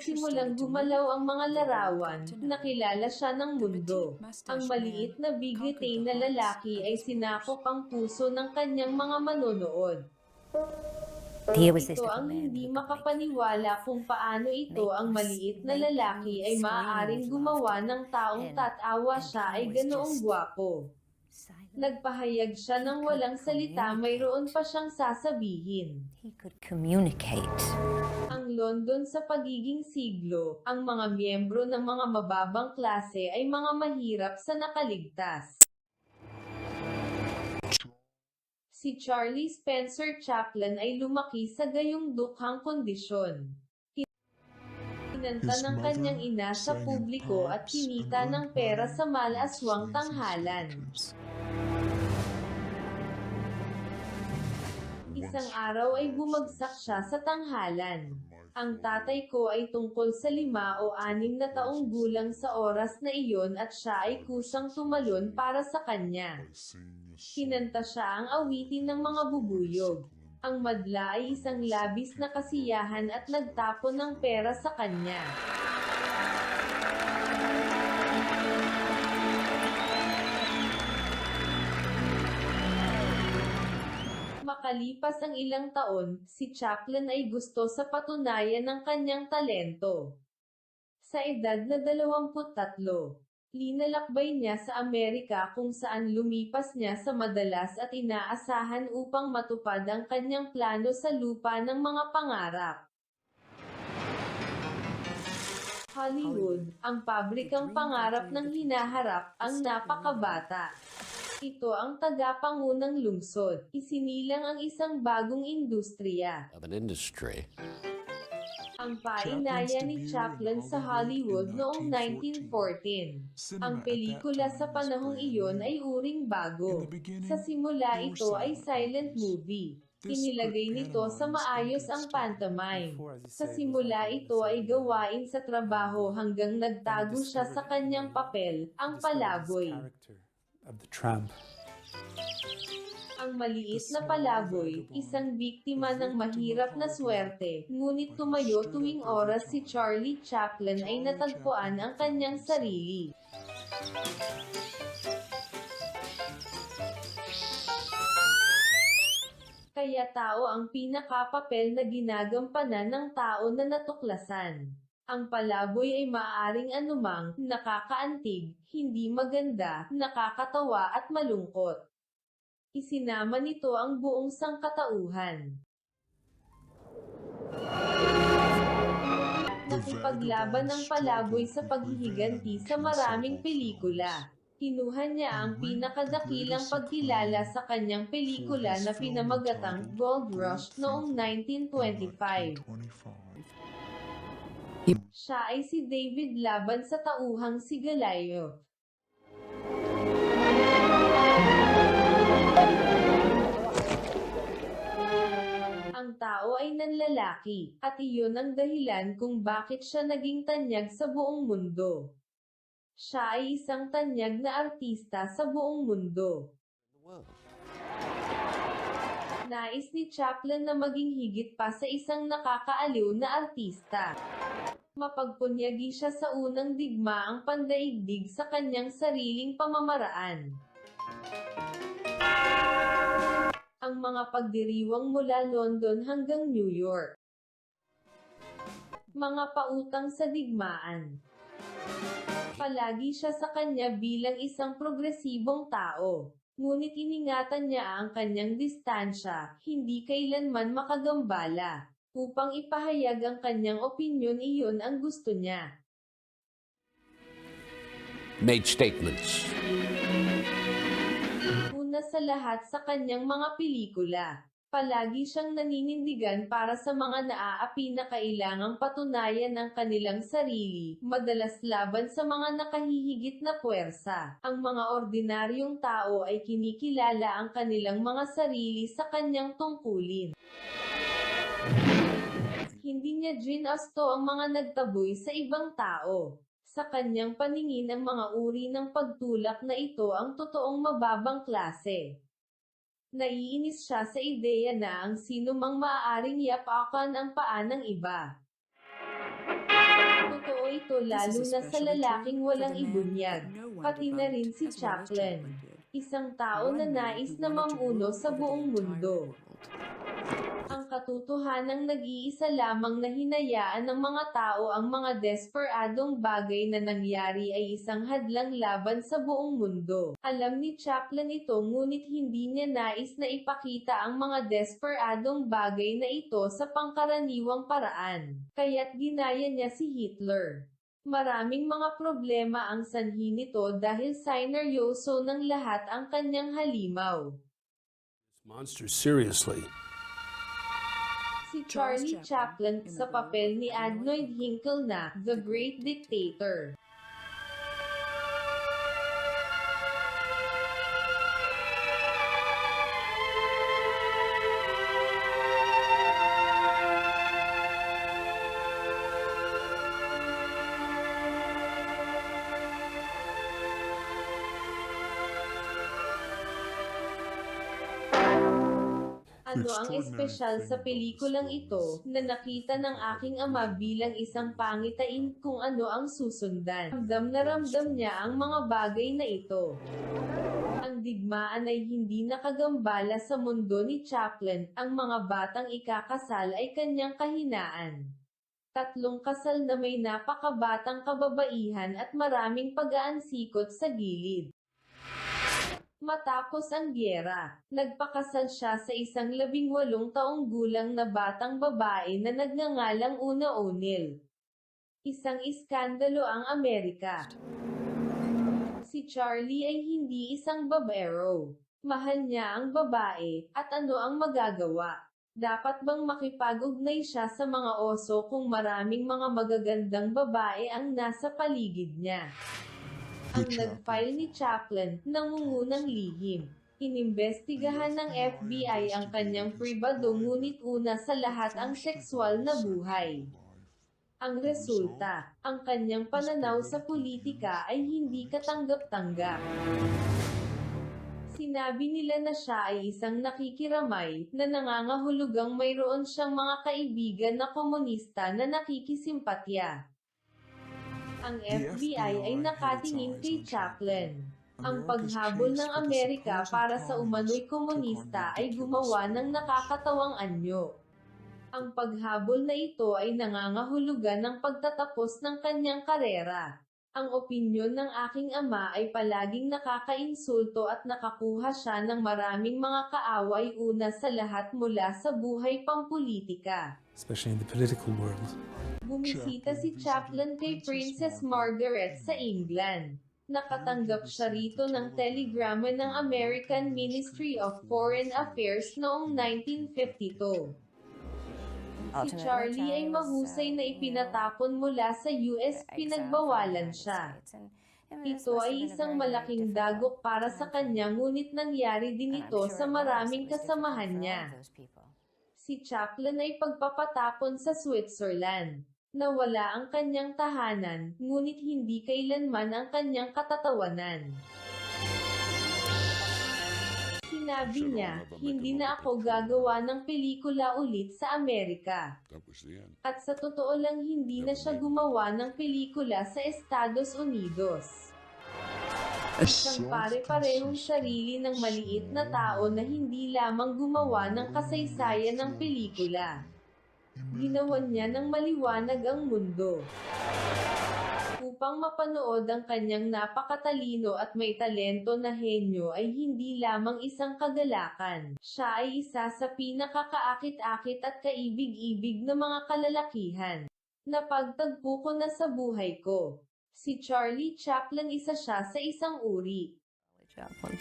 nagsimulang gumalaw ang mga larawan, nakilala siya ng mundo. Ang maliit na big na lalaki ay sinakop ang puso ng kanyang mga manonood. Ito ang hindi makapaniwala kung paano ito ang maliit na lalaki ay maaaring gumawa ng taong tatawa siya ay ganoong gwapo. Nagpahayag siya ng walang salita mayroon pa siyang sasabihin. He could communicate. Ang London sa pagiging siglo, ang mga miyembro ng mga mababang klase ay mga mahirap sa nakaligtas. Si Charlie Spencer Chaplin ay lumaki sa gayong dukhang kondisyon. Kinanta His ng kanyang ina sa publiko at kinita ng pera sa malaswang tanghalan. Isang araw ay bumagsak siya sa tanghalan. Ang tatay ko ay tungkol sa lima o anim na taong gulang sa oras na iyon at siya ay kusang tumalon para sa kanya. Kinanta siya ang awitin ng mga bubuyog. Ang madla ay isang labis na kasiyahan at nagtapon ng pera sa kanya. Makalipas ang ilang taon, si Chaplin ay gusto sa patunayan ng kanyang talento. Sa edad na 23, linalakbay niya sa Amerika kung saan lumipas niya sa madalas at inaasahan upang matupad ang kanyang plano sa lupa ng mga pangarap. Hollywood, ang pabrikang pangarap ng hinaharap ang napakabata. Ito ang tagapangunang lungsod. Isinilang ang isang bagong industriya. of an industry. Ang painaya ni Chaplin sa Hollywood noong 1914. Ang pelikula sa panahong iyon ay uring bago. Sa simula ito ay silent movie. Inilagay nito sa maayos ang pantomime. Sa simula ito ay gawain sa trabaho hanggang nagtago siya sa kanyang papel, ang palaboy. Of the tramp. Ang maliit na palaboy, isang biktima ng mahirap na swerte, ngunit tumayo tuwing oras si Charlie Chaplin ay natagpuan ang kanyang sarili. Kaya tao ang pinakapapel na ginagampanan ng tao na natuklasan. Ang palaboy ay maaaring anumang, nakakaantig, hindi maganda, nakakatawa at malungkot. Isinama nito ang buong sangkatauhan. Nakipaglaban ang palaboy sa paghihiganti sa maraming pelikula. Kinuha niya ang pinakadakilang pagkilala sa kanyang pelikula na pinamagatang Gold Rush noong 1925. Siya ay si David laban sa tauhang si Galayo. Ang tao ay nanlalaki, at iyon ang dahilan kung bakit siya naging tanyag sa buong mundo. Siya ay isang tanyag na artista sa buong mundo. Nais ni Chaplin na maging higit pa sa isang nakakaaliw na artista. Mapagpunyagi siya sa unang digma ang pandaigdig sa kanyang sariling pamamaraan. Ang mga pagdiriwang mula London hanggang New York. Mga pautang sa digmaan. Palagi siya sa kanya bilang isang progresibong tao. Ngunit iningatan niya ang kanyang distansya, hindi kailanman makagambala. Upang ipahayag ang kanyang opinyon iyon ang gusto niya. Made statements. Una sa lahat sa kanyang mga pelikula. Palagi siyang naninindigan para sa mga naaapi na kailangang patunayan ang kanilang sarili, madalas laban sa mga nakahihigit na puwersa. Ang mga ordinaryong tao ay kinikilala ang kanilang mga sarili sa kanyang tungkulin. Hindi niya ginasto ang mga nagtaboy sa ibang tao. Sa kanyang paningin ang mga uri ng pagtulak na ito ang totoong mababang klase. Naiinis siya sa ideya na ang sino mang maaaring yapakan ang paa ng iba. ito lalo na sa lalaking walang ibunyag, pati na rin si Chaplin. Isang tao na nais na mamuno sa buong mundo. Ang katotohanang nag-iisa lamang na hinayaan ng mga tao ang mga desperadong bagay na nangyari ay isang hadlang laban sa buong mundo. Alam ni Chaplin ito ngunit hindi niya nais na ipakita ang mga desperadong bagay na ito sa pangkaraniwang paraan. Kaya't ginaya niya si Hitler. Maraming mga problema ang sanhi nito dahil sineryoso ng lahat ang kanyang halimaw. monster seriously. Si Charlie Chaplin sa papel ni Adnoid Hinkle na The Great Dictator. Ano ang espesyal sa pelikulang ito na nakita ng aking ama bilang isang pangitain kung ano ang susundan. Ramdam na ramdam niya ang mga bagay na ito. Ang digmaan ay hindi nakagambala sa mundo ni Chaplin, ang mga batang ikakasal ay kanyang kahinaan. Tatlong kasal na may napakabatang kababaihan at maraming pag-aansikot sa gilid. Matapos ang gyera, nagpakasal siya sa isang labing walong taong gulang na batang babae na nagngangalang Una O'Neill. Isang iskandalo ang Amerika. Si Charlie ay hindi isang babero. Mahal niya ang babae, at ano ang magagawa? Dapat bang makipag-ugnay siya sa mga oso kung maraming mga magagandang babae ang nasa paligid niya? Ang nag-file ni Chaplin, nangungunang lihim. Inimbestigahan ng FBI ang kanyang pribado ngunit una sa lahat ang sexual na buhay. Ang resulta, ang kanyang pananaw sa politika ay hindi katanggap-tanggap. Sinabi nila na siya ay isang nakikiramay, na nangangahulugang mayroon siyang mga kaibigan na komunista na nakikisimpatya. Ang FBI ay nakatingin kay Chaplin. Ang paghabol ng Amerika para sa umano'y komunista ay gumawa ng nakakatawang anyo. Ang paghabol na ito ay nangangahulugan ng pagtatapos ng kanyang karera. Ang opinyon ng aking ama ay palaging nakakainsulto at nakakuha siya ng maraming mga kaaway una sa lahat mula sa buhay pampulitika. especially in the political world. Bumisita si Chaplin kay Princess Margaret sa England. Nakatanggap siya rito ng telegrama ng American Ministry of Foreign Affairs noong 1952. Si Charlie ay mahusay na ipinatapon mula sa US, pinagbawalan siya. Ito ay isang malaking dagok para sa kanya ngunit nangyari din ito sa maraming kasamahan niya. Si Chaplin ay pagpapatapon sa Switzerland. Nawala ang kanyang tahanan, ngunit hindi kailanman ang kanyang katatawanan. Sinabi niya, hindi na ako gagawa ng pelikula ulit sa Amerika. At sa totoo lang hindi na siya gumawa ng pelikula sa Estados Unidos. Isang pare-parehong sarili ng maliit na tao na hindi lamang gumawa ng kasaysayan ng pelikula. Ginawan niya ng maliwanag ang mundo. Upang mapanood ang kanyang napakatalino at may talento na henyo ay hindi lamang isang kagalakan. Siya ay isa sa pinakakaakit-akit at kaibig-ibig na mga kalalakihan. Napagtagpo ko na sa buhay ko. Si Charlie Chaplin isa siya sa isang uri. Chaplin.